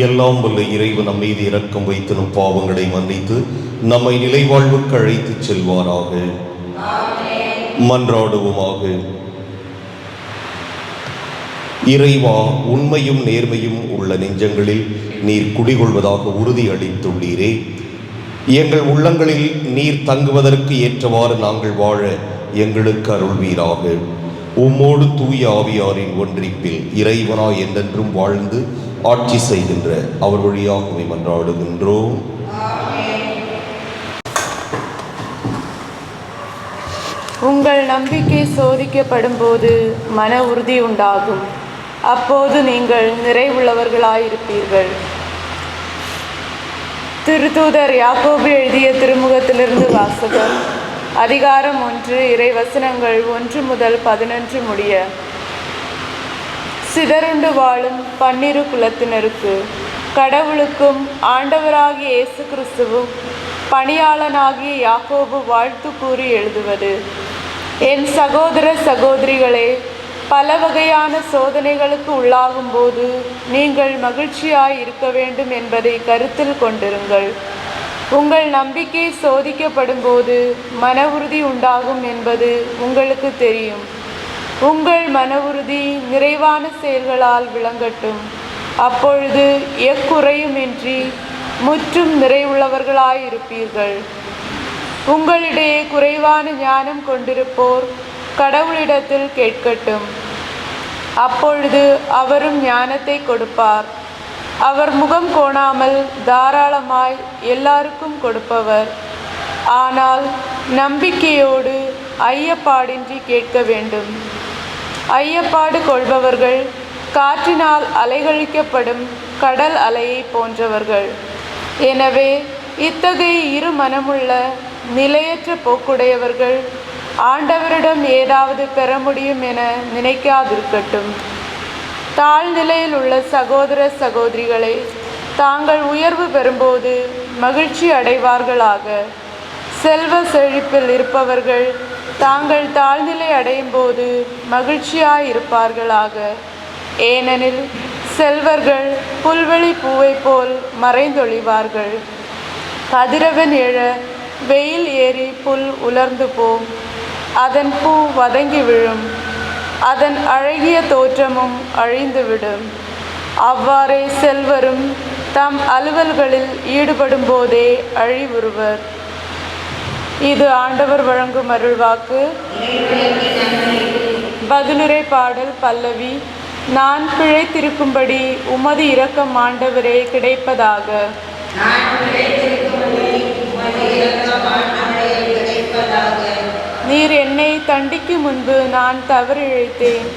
எல்லாம் வல்ல இறைவன் நம் மீது இரக்கம் வைத்து நம் பாவங்களை மன்னித்து நம்மை நிலைவாழ்வுக்கு அழைத்து செல்வாராக. மன்றாடுவோமாக. இறைவா உண்மையும் நேர்மையும் உள்ள நெஞ்சங்களில் நீர் குடிகொள்வதாக உறுதி அளித்துள்ளீரே. எங்கள் உள்ளங்களில் நீர் தங்குவதற்கு ஏற்றவாறு நாங்கள் வாழ எங்களுக்கு அருள்வீராக. உம்மோடு தூய ஆவியாரின் ஒன்றிப்பில் இறைவனா என்றென்றும் வாழ்ந்து ஆட்சி செய்கின்ற அவர் வழியாக மன்றாடுகின்றோம். உங்கள் நம்பிக்கை சோதிக்கப்படும் போது மன உறுதி உண்டாகும். அப்போது நீங்கள் நிறைவுள்ளவர்களாயிருப்பீர்கள். திருத்தூதர் யாக்கோபு எழுதிய திருமுகத்திலிருந்து வாசகம் அதிகாரம் ஒன்று இறை வசனங்கள் ஒன்று முதல் பதினொன்று முடிய சிதறுண்டு வாழும் பன்னிரு குலத்தினருக்கு கடவுளுக்கும் ஆண்டவராகிய இயேசு கிறிஸ்துவும் பணியாளனாகிய யாக்கோபு வாழ்த்து கூறி எழுதுவது. என் சகோதர சகோதரிகளே பல வகையான சோதனைகளுக்கு உள்ளாகும்போது நீங்கள் மகிழ்ச்சியாய் இருக்க வேண்டும் என்பதை கருத்தில் கொண்டிருங்கள். உங்கள் நம்பிக்கை சோதிக்கப்படும் போது மன உறுதி உண்டாகும் என்பது உங்களுக்கு தெரியும். உங்கள் மன உறுதி நிறைவான செயல்களால் விளங்கட்டும். அப்பொழுது எக்குறையுமின்றி முற்றும் நிறைவுள்ளவர்களாயிருப்பீர்கள். உங்களிடையே குறைவான ஞானம் கொண்டிருப்போர் கடவுளிடத்தில் கேட்கட்டும். அப்பொழுது அவரும் ஞானத்தை கொடுப்பார். அவர் முகம் கோணாமல் தாராளமாய் எல்லாருக்கும் கொடுப்பவர். ஆனால் நம்பிக்கையோடு ஐயப்பாடின்றி கேட்க வேண்டும். ஐயப்பாடு கொள்பவர்கள் காற்றினால் அலைகழிக்கப்படும் கடல் அலையை போன்றவர்கள். எனவே இத்தகைய இரு மனமுள்ள நிலையற்ற போக்குடையவர்கள் ஆண்டவரிடம் ஏதாவது பெற முடியும் என நினைக்காதிருக்கட்டும். தாழ்நிலையில் உள்ள சகோதர சகோதரிகளை தாங்கள் உயர்வு பெறும்போது மகிழ்ச்சி அடைவார்களாக. செல்வ செழிப்பில் இருப்பவர்கள் தாங்கள் தாழ்நிலை அடையும் போது மகிழ்ச்சியாயிருப்பார்களாக. ஏனெனில் செல்வர்கள் புல்வெளி பூவை போல் மறைந்தொழிவார்கள். கதிரவன் எழ வெயில் ஏறி புல் உலர்ந்து போம் அதன் பூ வதங்கி விழும். அதன் அழகிய தோற்றமும் அழிந்துவிடும் அவ்வாறே செல்வரும் தம் அலுவல்களில் ஈடுபடும் போதே அழிவுறுவர். இது ஆண்டவர் வழங்கும் அருள்வாக்கு பதிலுரை பாடல் பல்லவி நான் பிழைத்திருக்கும்படி உமது இரக்கம் ஆண்டவரே கிடைப்பதாக. நீர் என்னை தண்டிக்கும் முன்பு நான் தவறிழைத்தேன்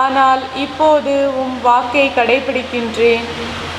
ஆனால் இப்போது உம் வாக்கை கடைபிடிக்கின்றேன்.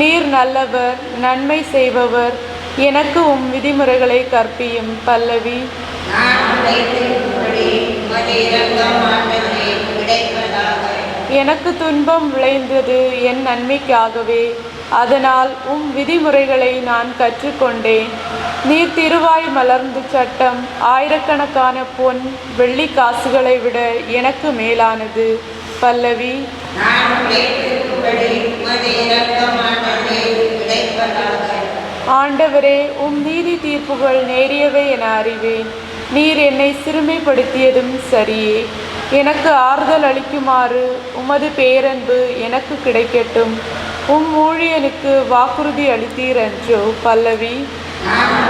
நீர் நல்லவர் நன்மை செய்பவர் எனக்கு உம் விதிமுறைகளை கற்பியும் பல்லவி. எனக்கு துன்பம் விளைந்தது என் நன்மைக்காகவே. அதனால் உம் விதிமுறைகளை நான் கற்றுக்கொண்டேன். நீர் திருவாய் மலர்ந்து சட்டம் ஆயிரக்கணக்கான பொன் வெள்ளி காசுகளை விட எனக்கு மேலானது. பல்லவி நான் உழைத்திருக்கும்படி உமது இரக்கமானது கிடைப்பதாக ஆண்டவரே உம் நீதி தீர்ப்புகள் நேரியவை என அறிவேன். நீர் என்னை சிறுமைப்படுத்தியதும் சரியே. எனக்கு ஆறுதல் அளிக்குமாறு உமது பேரன்பு எனக்கு கிடைக்கட்டும். உம் ஊழியனுக்கு வாக்குறுதி அளித்தீர் என்றோ பல்லவி. நான்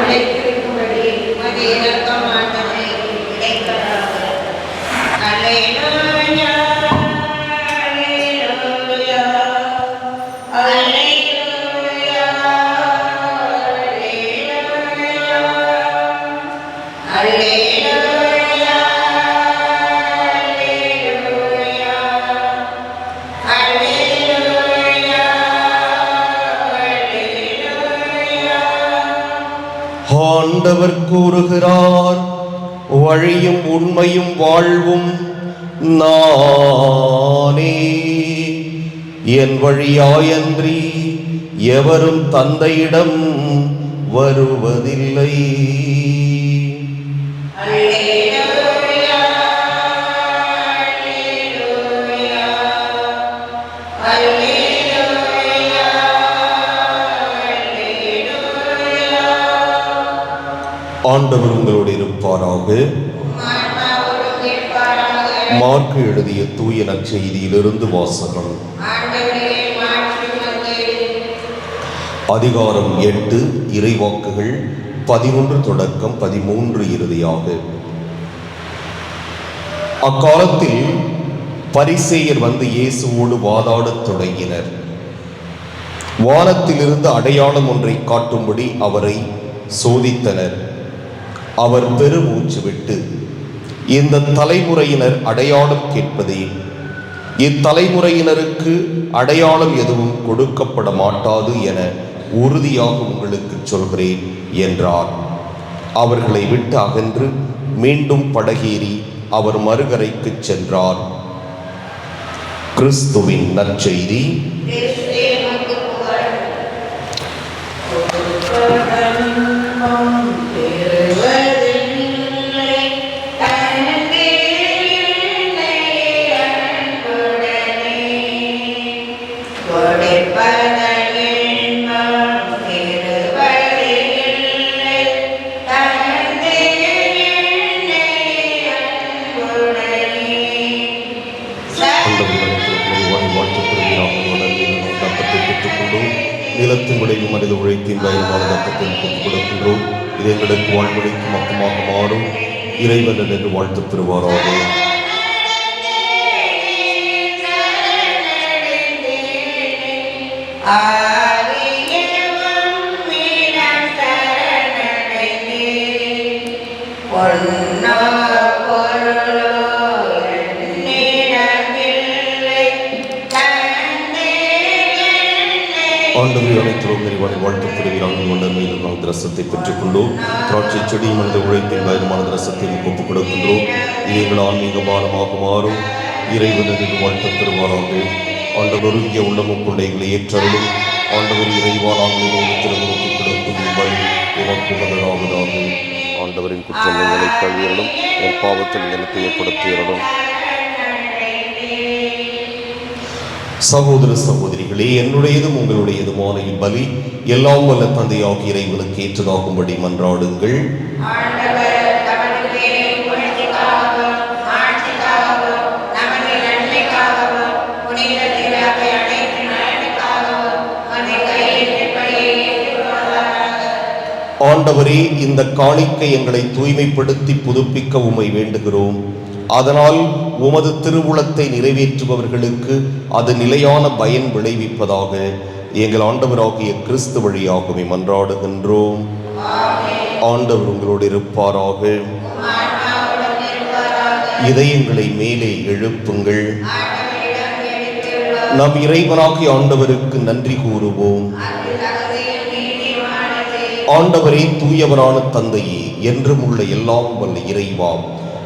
ஆண்டவர் கூறுகிறார் வழியும் உண்மையும் வாழ்வும் நானே. என் வழியாயன்றி எவரும் தந்தையிடம் வருவதில்லை. ஆண்டவர் உங்களோடு இருப்பாராக. ஆன்மாவோடும் மார்க்கு எழுதிய தூய நற்செய்தியிலிருந்து வாசகம். அதிகாரம் எட்டு இறைவாக்குகள் பதினொன்று தொடக்கம் பதிமூன்று இறுதியாக. அக்காலத்தில் பரிசேயர் வந்து இயேசுவோடு வாதாடத் தொடங்கினர். வானத்திலிருந்து அடையாளம் ஒன்றை காட்டும்படி அவரை சோதித்தனர். அவர் பெருமூச்சு விட்டு இந்த தலைமுறையினர் அடையாளம் கேட்பதே இத்தலைமுறையினருக்கு அடையாளம் எதுவும் கொடுக்கப்பட மாட்டாது என உறுதியாக உங்களுக்கு சொல்கிறேன். என்றார். அவர்களை விட்டு அகன்று மீண்டும் படகேறி அவர் மறுகரைக்கு சென்றார். கிறிஸ்துவின் நற்செய்தி. இறைவன் என்று வாழ்த்து பெறுவாராக. ஆண்டவர் மேலும் பெற்றுக்கொண்டோம் திராட்சை செடி மனித உழைப்பின் பயணமான திரசத்தை ஒப்புக் கொடுக்கின்றோம் இது எங்கள் ஆன்மீக பானமாக மாறும் இறைவனின் என்று வாழ்த்து பெறுவாராக ஆண்டவர் இங்கே உள்ளமும் கொண்டைகளை ஏற்றருளும். ஆண்டவர் இறைவா திருமணத்தை கொடுக்கும் வழி உமக்கு உகந்ததாவதாக. ஆண்டவரின் குற்றங்களை கழுவியலும் என் பாவத்தில் எனக்கு ஏற்படுத்தியறலும் சகோதர சகோதரிகளே என்னுடையதும் உங்களுடையதுமான இப்பலி எல்லாம் வல்ல தந்தையாக இறைவனுக்கு ஏற்றதாகும்படி மன்றாடுங்கள். ஆண்டவரே இந்த காணிக்கை எங்களை தூய்மைப்படுத்தி புதுப்பிக்க உமை வேண்டுகிறோம். அதனால் உமது திருவுளத்தை நிறைவேற்றுபவர்களுக்கு அது நிலையான பயன் விளைவிப்பதாக எங்கள் ஆண்டவராகிய கிறிஸ்து வழியாகவே மன்றாடுகின்றோம். ஆண்டவர் உங்களோடு இருப்பாராக. இதயங்களை மேலே எழுப்புங்கள். நம் இறைவனாகி ஆண்டவருக்கு நன்றி கூறுவோம். ஆண்டவரே தூயவரான தந்தையே என்றும் உள்ள எல்லாம் வல்ல இறைவாம்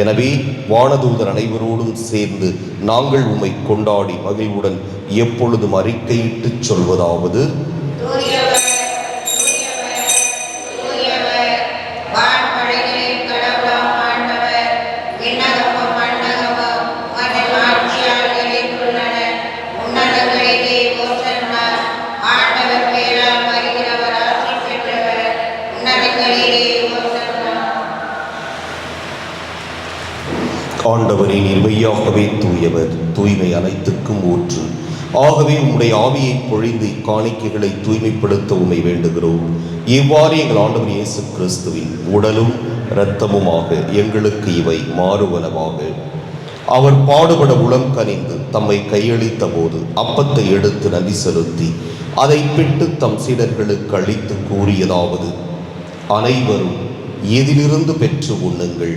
எனவே வானதூதர் அனைவரோடும் சேர்ந்து நாங்கள் உம்மை கொண்டாடி மகிழ்வுடன் எப்பொழுதும் அறிக்கையிட்டு சொல்வதாவது தூயவர் தூயவர் தூயவர் வான்படைகளின் கடவுளாம் ஆண்டவர் விண்ணகமும் மண்ணகமும் மனித ஆட்சியால் நிறைந்துள்ளன உன்னதங்களிலே ஓசன்னா ஆண்டவர் பெயரால் வருகிறவர் ஆட்சி பெற்றவர் உன்னதங்களிலே ஓசன்னா ஆண்டவரே நீர் மெய்யாகவே தூயவர் தூய்மை அனைத்துக்கும் ஊற்று. ஆகவே உம்முடைய ஆவியை பொழிந்து காணிக்கைகளை தூய்மைப்படுத்த உண்மை வேண்டுகிறோம். இவ்வாறு எங்கள் ஆண்டவர் இயேசு கிறிஸ்துவின் உடலும் இரத்தமுமாக எங்களுக்கு இவை மாறுவனவாக. அவர் பாடுபட உளம் கனிந்து தம்மை கையளித்த போது அப்பத்தை எடுத்து நன்றி செலுத்தி அதை பிட்டு தம் சீடர்களுக்கு அளித்து கூறியதாவது அனைவரும் எதிலிருந்து பெற்று உண்ணுங்கள்.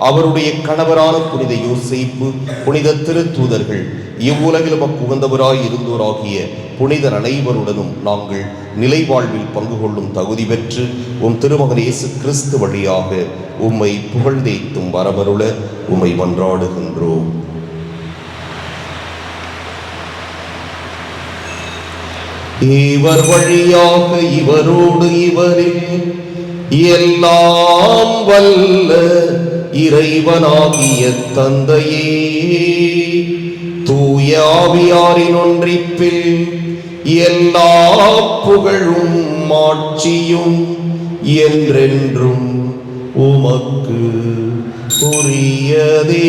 அவருடைய கணவரான புனித யோசிப்பு புனித திருத்தூதர்கள் இவ்வுலகிலும் அப்புகந்தவராய் இருந்தோராகிய புனிதர் அனைவருடனும் நாங்கள் நிலை வாழ்வில் பங்கு கொள்ளும் தகுதி பெற்று உம் திருமகன் இயேசு கிறிஸ்து வழியாக உம்மை புகழ்ந்தேத்தும் வரமருள உம்மை மன்றாடுகின்றோம். இவர் வழியாக இவரோடு இவரில் எல்லாம் வல்ல இறைவனாகிய தந்தையே தூய ஆவியாரின் ஒன்றிப்பில் எல்லா புகழும் மாட்சியும் என்றென்றும் உமக்கு உரியதே.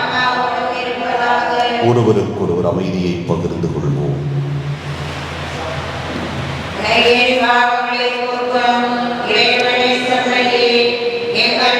ஒருவருக்கொருவர் அமைதியை பகிர்ந்து கொள்வோம். பாவங்களை போக்கும் இறைவனை சந்தையே எங்கள்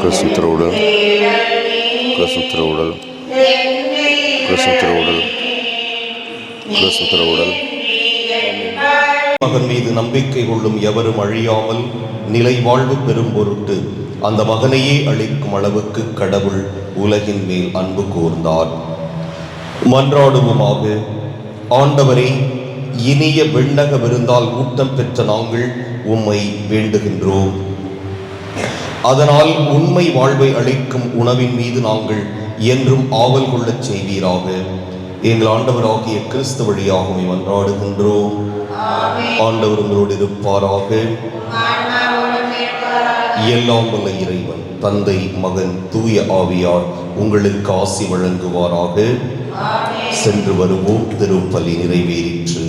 கிறிஸ்துவின் திருவுடல் கிறிஸ்துவின் திருவுடல் கிறிஸ்துவின் திருவுடல் கிறிஸ்துவின் திருவுடல் மகன் மீது நம்பிக்கை கொள்ளும் எவரும் அழியாமல் நிலை வாழ்வு பெறும் பொருட்டு அந்த மகனையே அளிக்கும் அளவுக்கு கடவுள் உலகின் மேல் அன்பு கூர்ந்தார். மன்றாடுவோமாக ஆண்டவரே இனிய விண்ணக விருந்தால் ஊட்டம் பெற்ற நாங்கள் உம்மை வேண்டுகின்றோம். அதனால் உண்மை வாழ்வை அளிக்கும் உணவின் மீது நாங்கள் என்றும் ஆவல் கொள்ளச் செய்வீராக. எங்கள் ஆண்டவராகிய கிறிஸ்து வழியாகவே உம்மை மன்றாடுகின்றோம் ஆண்டவர் உங்களோடு இருப்பாராக. எல்லாம் வல்ல இறைவன் தந்தை மகன் தூய ஆவியார் உங்களுக்கு ஆசி வழங்குவாராக. சென்று வருவோம் திருப்பலி நிறைவேறிற்று.